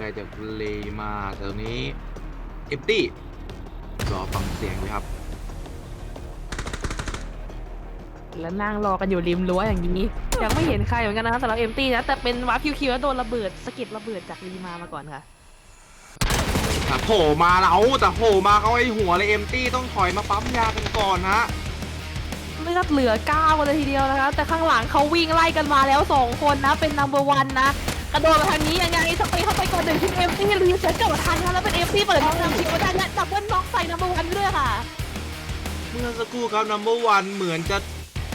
ไกลจากเลมาแต่ตรงนี้เอฟตี้รอฟังเสียงอยู่ครับ แล้วนั่งรอกันอยู่ริมรั้วอย่างนี้ ยังไม่เห็นใครเหมือนกันนะคะสำหรับเอ็มตี้นะ แต่เป็นวาร์ปคิวๆแล้วโดนระเบิดสะเก็ดระเบิดจากรีมามาก่อนค่ะแต่โผล่มาแล้วแต่โผล่มาเขาไอ้หัวเลยเอ็มตี้ต้องถอยมาปั๊มยากันก่อนฮะเลือดเหลือเก้ากันเลยทีเดียวนะคะ แต่ข้างหลังเขาวิ่งไล่กันมาแล้วสองคนนะ เป็นนัมเบอร์วันนะ กระโดดมาทางนี้ยังไงสเปย์เข้าไปก่อ นหนึ่งทีเอ็มตี้รีเซ็ตกลับมาทันค่ะแล้วเป็นเอ็มตี้เปิดห้องน้ำชิวไม่ได้และดับเบิลน็อกใส่นัมเบอร์วันด้วยค่ะ เมื่อสักครู่ครับนัมเบอร์วันเหมือนจะ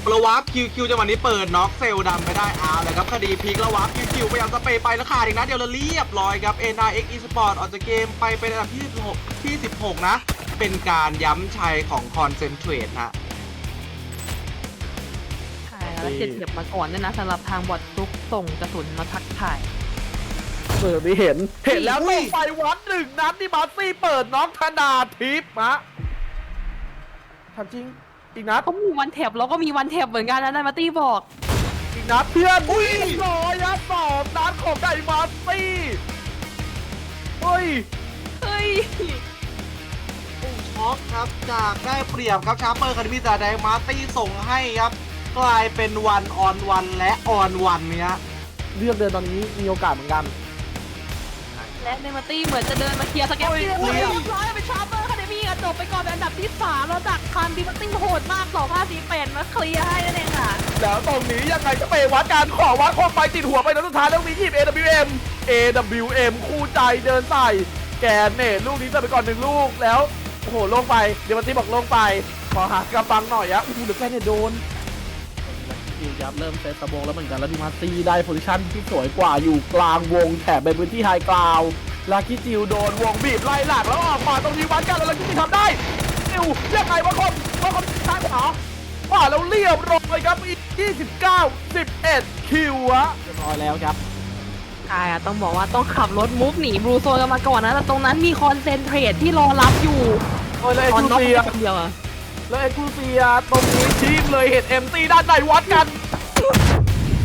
ประวับคิวคิวจังหวะนี้เปิดน็อกเซลล์ดำไปได้เอาเลยครับคดีพลิกแล้ววับคิวคิวพยายามสเปย์ไปแล้วขาดอีกนะเดียวแล้วเรียบร้อยครับ NRX Esport ออกจากเกมไปเป็นอันดับที่16ที่ 16 นะ เป็นการย้ำชัยของ Concentrate ฮะใช่แล้วเจ็ดเจ็บมาก่อนด้วยนะสำหรับทางบอดฟลุกส่งกระสุนมาทักทาย เปิดไม่เห็น เห็นแล้วอุ้ลยงไปวัดหนึ่งนัดที่มาร์ซี่เปิดน้องธนาทิพย์มะทำจริง อีกนัดเขามีวันแถบแล้วก็มีวันแถบเหมือนกันนะนายมาร์ตี้บอก อีกนัดเพื่อนอุ้ยร้อยนะสองนัดของไดมาร์ซี่เฮ้ยเฮ้ยช็อกครับจากได้เปรียบครับชาร์เปอร์คาร์ดิมีแต่ไดมาร์ตี้ส่งให้ครับ กลายเป็นวันออนวันและออนวันเนี้ยเลือกเดินตอนนี้มีโอกาสเหมือนกัน และนายมาร์ตี้เหมือนจะเดินมาเคลียร์สแกปปี้เลยโอ้ยเรียบร้อยเป็นชาร์เปอร์คาเดมี่จบไปก่อนเป็นอันดับที่สามแล้วจากคันดีมาร์ตี้โหดมากสองห้าสี่แปดมาเคลียร์ให้นั่นเองค่ะแล้วตรงนี้ยังไงจะไปวัดการขอวัดโคมไฟติดหัวไปแล้วสุดท้ายแล้วมีทีม AWM AWM คู่ใจเดินใส่แกนเน่ลูกนี้เติมไปก่อนหนึ่งลูกแล้วโอ้โหลงไปเดี๋ยวมันตีบอกลงไปขอหากำบังหน่อยอะโอ้โหเหลือแค่เนี่ยโดน คิวยับเริ่มเซตตะบงแล้วเหมือนกันแล้วดิมาตีได้โพซิชั่นที่สวยกว่าอยู่กลางวงแถบเป็นพื้นที่ไฮกราวลาคิจิวโดนวงบีบไล่หลักแล้วออกมาตรงนี้วัดกันแล้วลาคิจิทำได้จิวยังไงวะคนว่าคนช้างขวาขวาแล้วเรียบร้อยครับอีก29 11 คิวอะเรียบร้อยแล้วครับใช่อะต้องบอกว่าต้องขับรถมุฟหนีบลูโซนกันมาก่อนนะแต่ตรงนั้นมีคอนเซนเทรตที่รอรับอยู่โอ้ยแล้วเอ็ตอนกซ์น็อกเซียคนเดียวอะ แล้วเอ็กซ์คลูเซียตรงนี้ทีมเลยเห็นเอ็มตีด้านในวัดกัน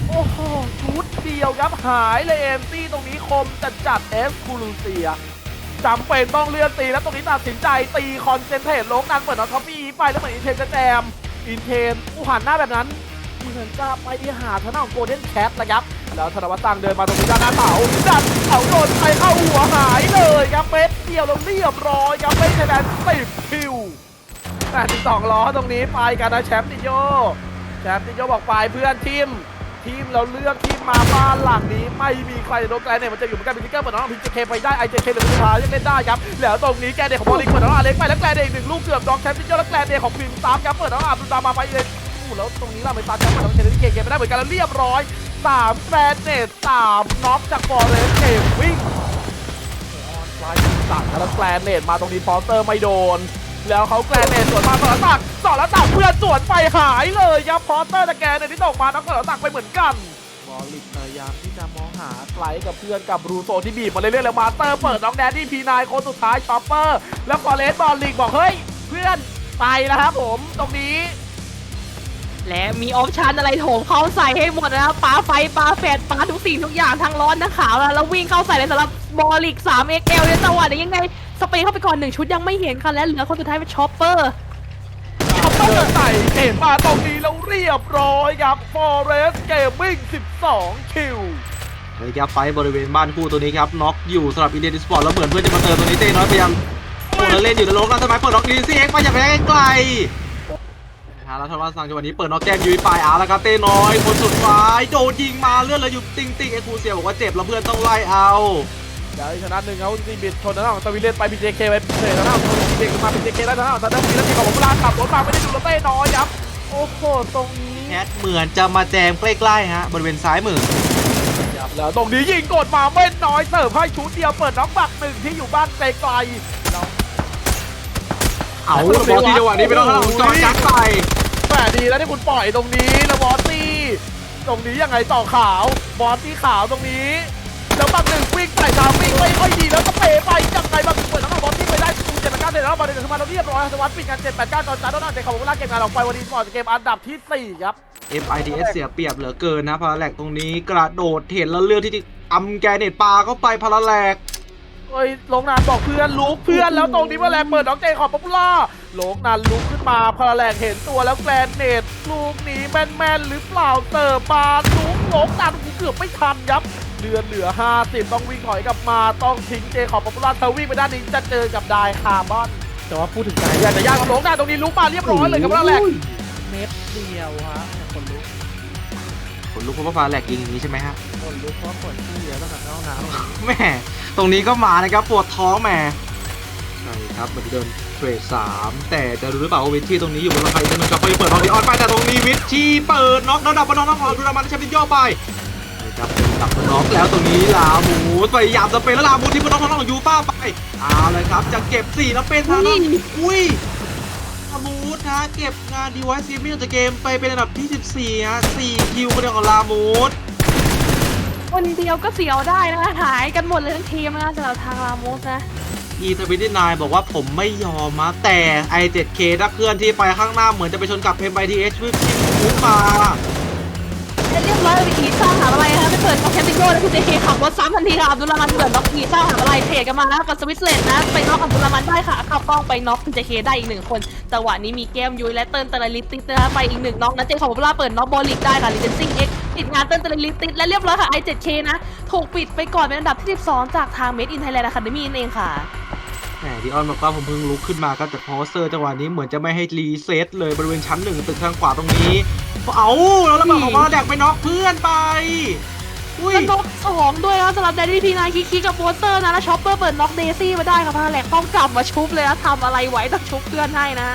โอ้โหชุดเดียวครับหายเลยเอ็มตีตรงนี้คมจัดจัดเอฟคูลูเซียจำเป็นต้องเลื่อนตีแล้วตรงนี้ตัดสินใจตีคอนเซนเทรตลงนันเปิดนองท็อปปี้ไปแล้วเหมือนอินเทนจะแจมอินเทนผู้หันหน้าแบบนั้นเหมือนจะไปที่หาทางด้าของโกลเด้นแคทนะครับแล้วธนวัฒน์สั่งเดินมาตรงนี้ด้านหน้าเสาดันเสาโดนไปเข้าหัวหายเลยครับเม็ดเดียวล้วเรียบร้อยครับไม่ใช่แดนสิบคิว แปดสิบสองล้อตรงนี้ไปกันนะแชมป์ติโยแชมป์ติโยบอกไปเพื่อนทีมทีมเราเลือกทีมมาบ้านหลังนี้ ไม่มีใครโดนแกลเนี่ยมันจะอยู่เหมือนกันเป็นทิกเกอร์เปิดน้องพิจเคไปได้ไอเจเคหรือพิพายังเล่นได้ครับแล้วตรงนี้แกเดของบอลลิงเปิดน้องอาเล็กไปแล้วแกเดอีกหนึ่งลูกเกือบดอกแชมป์ติโยแล้วแกเดของพิมตามครับเปิดน้องอาบุตามาไปเลยอู้แล้วตรงนี้เราไปตามครับเปิดน้องเชนที่เคเคไม่ได้เหมือนกันแล้วเรียบร้อยสามแกรนเนตสามน็อกจากฟอร์เรสเกมวิ่งออนไลน์ตัดแล้วแกรนเนตมาตรงนี้ฟอสเตอร์ไม่โดน แล้วเขาแกรนเนตสวนมาต่อแล้วตักต่อแล้วตักเพื่อนสวนไปหายเลยครับฟอสเตอร์แต่แกรนเนที่ตกมาน้องต่อแล้วตักไปเหมือนกันบอลลิกพยายามที่จะมองหาไกลกับเพื่อนกับบรูโซที่บีบมาเรื่อยๆแล้วมาเตอร์เปิดน้องแดนนี่พีนายคนสุดท้ายชอปเปอร์ แล้วฟอเรสบอลลิกบอกเฮ้ยเพื่อนไปแล้วครับผมตรงนี้ และมีออปชันอะไรโถมเข้าใส่ให้หมดนะครับปาไฟปาแฟดปาทุกสิ่งทุกอย่างทั้งร้อนทั้งขาวแล้ววิ่งเข้าใส่เลยสำหรับ บอลิก 3XL ในจังหวะนี้ยังไง สเปนเข้าไปก่อนหนึ่งชุดยังไม่เห็นค่ะและเหลือคนสุดท้ายเป็นชอปเปอร์ช็อปเปอร์ใส่เห็นมาตรงนี้แล้วเรียบร้อยครับฟอเรสเกมมิ่ง12 คิวเลยครับไฟบริเวณบ้านคู่ตัวนี้ครับน็อกอยู่สำหรับอินเดียนสปอร์ตแล้วเหมือนเพื่อนจะมาเติมตัวนี้เต้น้อยพยายามโอ้แล้วเล่นอยู่ในโลกแล้วทำไมเปิดน็อกดีซีเอ็กมาจากแรงไกลฮะแล้วทว่าสั่งจังหวะนี้เปิดน็อกแก้มยุ้ยปลายอาแล้วครับเต้น้อย คนสุดท้ายโดนยิงมาเลือดเลยอยู่ติงติงเอ็กซ์คูเซียบอกว่าเจ็บแล้วเพื่อนต้องไล่เอา เดี๋ยวชนะหนึ่งเขาซีบิดชนทางด้านของตะวิเลนไปพีเจเคไปเตะทางด้านของพีเจเคมาพีเจเคแล้วทางด้านของตะวิเลนที่ของผมลาขับรถมาไม่ได้ดูแล้วเต้น้อยครับโอ้โหตรงนี้แคทเหมือนจะมาแจมใกล้ๆฮะบริเวณซ้ายมือแล้วตรงนี้ยิงกดมาเม่นน้อยเสิร์ฟให้ชุดเดียวเปิดน้องบักหนึ่งที่อยู่บ้านไกลๆแล้วเอาแล้วบอลที่จังหวะนี้ไปแล้วทางด้านของจอร์จยัดใส่แหมดีแล้วที่คุณปล่อยตรงนี้แล้วบอสตี้ตรงนี้ยังไงต่อขาวบอสตี้ขาวตรงนี้แล้วบักหนึ่งวิ่ง ไปตามวิ่งไม่ค่อยดีแล้วก็เปไปยังไงบักหนึ่งเปิดน้องบอสตี้ไปได้ตูเจ็ดแปดเก้าเด็ดแล้วบอลเด็ดขึ้นมาแล้วเรียบร้อยสวัสดิ์ปิดงาน7 8 9จอนจานต้องนำใจของเวลาเก็บงานออกไปวันนี้สปอร์ตเกมอันดับที่4ครับ FITS เสียเปรียบเหลือเกินนะพาราแลกตรงนี้กระโดดเห็นแล้วเลือกที่จะอำแกเนตปลาเข้าไปพาราแลกเอ้ยลงนานบอกเพื่อนลุกเพื่อนแล้วตรงนี้เมื่อแรงเปิดน้องเจขอบป๊อปปูล่าลงนานลุกขึ้นมาพาราแลกเห็นตัวแล้วแกรนเนตลูกนี้แม่นๆหรือเปล่าเติร์มาลุกลงนานเกือบไม่ทันครับ เลือนเหลือ 50 ต้องวิ่งถอยกลับมาต้องทิ้งเจขอบป๊อปปูล่าเธอวิ่งไปด้านนี้จะเจอกับไดคาร์บอนแต่ว่าพูดถึงไดอยากจะยากกว่าลงนานตรงนี้ลุกมาเรียบร้อยเลยกับพาราแลกเม็ดเดียวฮะคนลุกผลลุกเพราะว่าพาราแลกยิงอย่างนี้ใช่ไหมฮะคนลุกเพราะคนที่เยอะตั้งแต่ห้องน้ำแหม่ตรงนี้ก็มานะครับปวดท้องแหม่ใช่ครับเหมือนเดินเทรดสามแต่จะรู้หรือเปล่าว่าวิชชี่ตรงนี้อยู่บนราคาอีกหนึ่งกับไปเปิดออดิออนไปแต่ตรงนี้วิชชี่เปิดน็อกแล้วดับบอลน็อกของดูรามันแชมเปี้ยนย่อไปนะ ครับดับบอลน็อกแล้วตรงนี้ลามูสพยายามจะเป็นแล้วลามูสที่บอลน็อกทางด้านของยูฟ่าไปเอาเลยครับจะเก็บ4แล้วเป็นทางด้านอุ้ยลามูสนะเก็บงานดีไวซ์ซีมิ่งจากเกมไปเป็นอันดับที่14ฮะ4คิวคนเดียวของลามูสคนเดียวก็เสียวได้นะคะหายกันหมดเลยทั้งทีมนะคะสำหรับทางลาโมสนะ e ทวิตี้นบอกว่าผมไม่ยอมนะแต่ i7k ถ้าเคลื่อนที่ไปข้างหน้าเหมือนจะไปชนกับ MITH วิ่งพุ่งมา เรียบร้อยไปอีสร้างหาอะไรนะคะไปเปิดกับแคมปิโก้แล้วพี่เจเคขับรถซ้ำทันทีค่ะอับดุลลามันเปิดน็อกอีสร้างหาอะไรเทรดกันมานะกับสวิตเซอร์แลนด์นะ ไปน็อกอับดุลลามันได้ค่ะขับกล้องไปน็อกพี่เจเคได้อีกหนึ่งคนจังหวะนี้มีแก้มยุ้ยและเติ้ลเตลลิตติสนะคะไปอีกหนึ่งน็อกนะเจขอบเวลาเปิดน็อกบอลลิกได้ค่ะลิเจนซิงเอ็กปิดงานเติ้ลเตลลิตติสและเรียบร้อยค่ะ i7k นะถูกปิดไปก่อนเป็นอันดับที่ 12 จากทาง Made in Thailand Academy นั่นเองค่ะแหมดิออนบอกว่าผมเพิ่งลุกขึ้นมาครับจากโพสเซอร์จังหวะนี้เหมือนจะไม่ให้รีเซ็ตเลยบริเวณชั้นหนึ่งตึกทางขวาตรงนี้ เอาแล้วระเบิดของมาแดกไปน็อกเพื่อนไป อุ้ยแล้วน็อกสองด้วยนะสำหรับแดนนี่พีนายคิกๆกับโปสเตอร์นะแล้วช็อปเปอร์เปิดน็อกเดซี่มาได้ค่ะพาแหลกต้องกลับมาชุบเลยนะทำอะไรไว้ต้องชุบเพื่อนให้นะ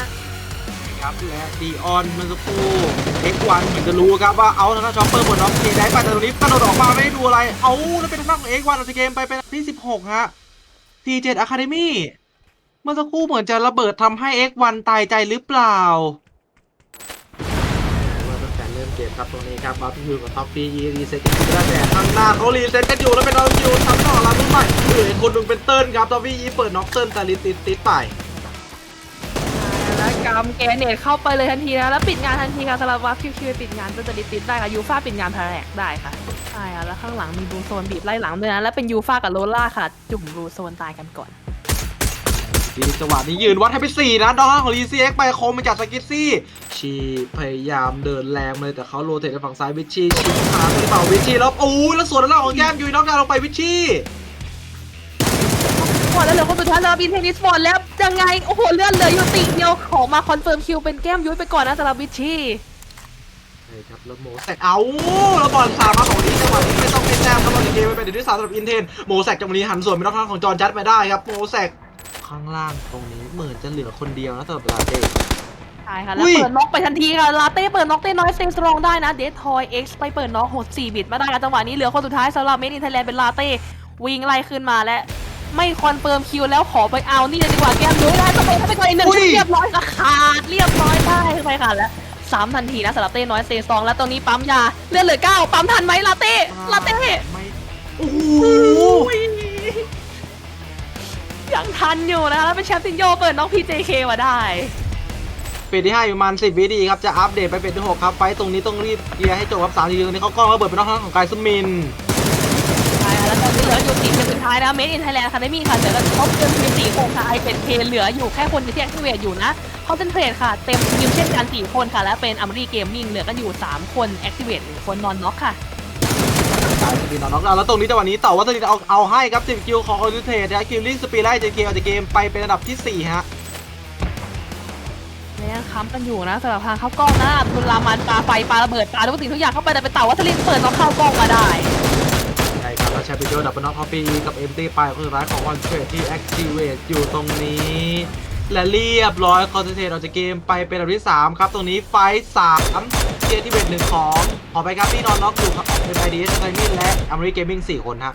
ครับและดีออนเมื่อสักครู่เอ็กวันเหมือนจะรู้ครับว่าเอาทางด้านช็อปเปอร์บนน็อกเคได้ไปแต่ตรงนี้กระโดดออกมาไม่ได้ดูอะไร เอาแล้วเป็นทางด้านของเอ็กวันออกจากเกมไปเป็นที่ 16ฮะ T7 Academy เมื่อสักครู่เหมือนจะระเบิดทำให้ X1 ตายใจหรือเปล่าว่า ตั้งแต่เริ่มเกมครับตรงนี้ครับบัฟฟิวกับท็อปปี้รีเซ็ตกันอยู่แล้วแต่ข้างหน้าเขารีเซ็ตกันอยู่แล้วเป็นเราอยู่ทำต่อลาลุ้นใหม่เหลืออีกคนหนึ่งเป็นเติ้ลครับท็อปปี้เปิดน็อกเติ้ลแต่ลิติดติดไปแล้วกำแกเนตเข้าไปเลยทันทีนะแล้วปิดงานทันทีค่ะสำหรับวัฟคิวคิวปิดงานก็จะดิติดได้ค่ะยูฟ่าปิดงานพาแหลกได้ค่ะใช่แล้วข้างหลังมีบลูโซนบีบไล่หลังด้วยนะแล้วเป็นยูฟ่ากับโรล่าค่ะ จุ่มบลูโซนตายกันก่อน ดีจังหวะนี้ยืนวัดให้ไปสี่นะดอกของรีซีเอ็กไปโคมมาจากสกิทซี่ ชีพยายามเดินแรงมาเลยแต่เขาโรเตทไปฝั่งซ้ายวิชชีชีหาหรือเปล่าวิชชีแล้วโอ้ยแล้วสวนด้านหน้าของแก้มยุยน็อกดาวน์ลงไปวิชชีหมดแล้วเหลือคนสุดท้ายแล้วบินเทนนิสหมดแล้วยังไงโอ้โหเลื่อนเหลืออยู่ติเดียวขอมาคอนเฟิร์มคิวเป็นแก้มยุ้ยไปก่อนนะสำหรับวิชชี่ใช่ครับแล้วโมแซกเอาแล้วบอลสามมาของนี้จังหวะนี้ไม่ต้องเป็นแต้มครับบอลเกมไปเป็นเดือนที่สามสำหรับอินเทนโมแซกจังหวะนี้หันส่วนไปนอกทางของจอร์นจัดไปได้ครับโมแซก ข้างล่างตรงนี้เหมือนจะเหลือคนเดียวนะสำหรับลาเต้ ใช่ค่ะอุ้แล้วยเปิดน็อกไปทันทีค่ะลาเต้เปิดน็อกเต้น้อยเซงสตรองได้นะเดททอยเอ็กซ์ไปเปิดน็อกโหด4บิตมาได้ค่ะจังหวะนี้เหลือคนสุดท้ายสำหรับเมดินไทยแลนด์เป็นลาเต้วิ่งไล่ขึ้นมาและ ไม่คอนเฟิร์มคิวแล้วขอไปเอานี่เลยดีกว่าแก้มยุ้ยได้สเปนไปก่อนอีกหนึ่งชุดเรียบร้อยค่ะขาดเรียบร้อยได้ไปค่ะแล้วสามทันทีนะสำหรับเต้น้อยเซงสตรองแล้วตรงนี้ปั๊มยาเลือดเหลือเก้าปั๊มทันไหมลาเต้ลาเต้ไม่โอ้โหยั งทันอยู่นะคะแล้วเป็นแชมป์ตินโยเปิดน้อง PJK มาได้เป็นที่ห้าอยู่ประมาณสิบวิดีครับจะอัปเดตไปเป็นที่หกครับไฟต์ตรงนี้ต้องรีบเคลียร์ให้จบครับสามทีตรงนี้เขากล้องระเบิดเป็นนอกทางของกายซุมินใช่ค่ะแล้วตอนนี้เหลืออยู่สี่คนสุดท้ายนะเมดอินไทยแลนด์ค่ะได้มีค่ะเหลือกันครบจนมีสี่คนค่ะไอเป็นเพเหลืออยู่แค่คนเดียวที่แอคทีเวตอยู่นะคอนเซนเทรตค่ะเต็มทีมเช่นกันสี่คนค่ะและเป็นอัมรีเกมมิ่งเหลือกันอยู่สามคนแอคทีเวตหนึ่งคนนอนน็อกค่ะกายซุมินนอนน็อกดาวน์แล้วตรงนี้จังหวะนี้ต่อว่าตอนนี้เอาเอาให้ครับสิบคิวของออริเทสนะคิวลิงสปีดไล่เจเกมจากเกมไปเป็นอันดับที่สี่ฮะและยังค้ำกันอยู่นะสำหรับทางเข้ากล้องนะอับดุลลามันปาไฟปาระเบิดปาทุกสิ่งทุกอย่างเข้าไปแต่เป็นเต่าวัชรินทร์เปิดน็อกเข้ากล้องมาได้ใช่ครับแล้วแชมเปี้ยนดับเบิลน็อกท็อปปี้กับเอ็มตีไปคนสุดท้ายของวันเทรดที่แอคทีเวตอยู่ตรงนี้และเรียบร้อยคอนเซนเทรตออกจากเกมไปเป็นอันดับที่3ครับตรงนี้ไฟท์สาม เกมที่เป็นหนึ่งของขอไปครับพี่นอนน็อกอยู่ครับเป็นไอดีเอสไทมินและอเมริกเกมมิ่ง4คนฮะ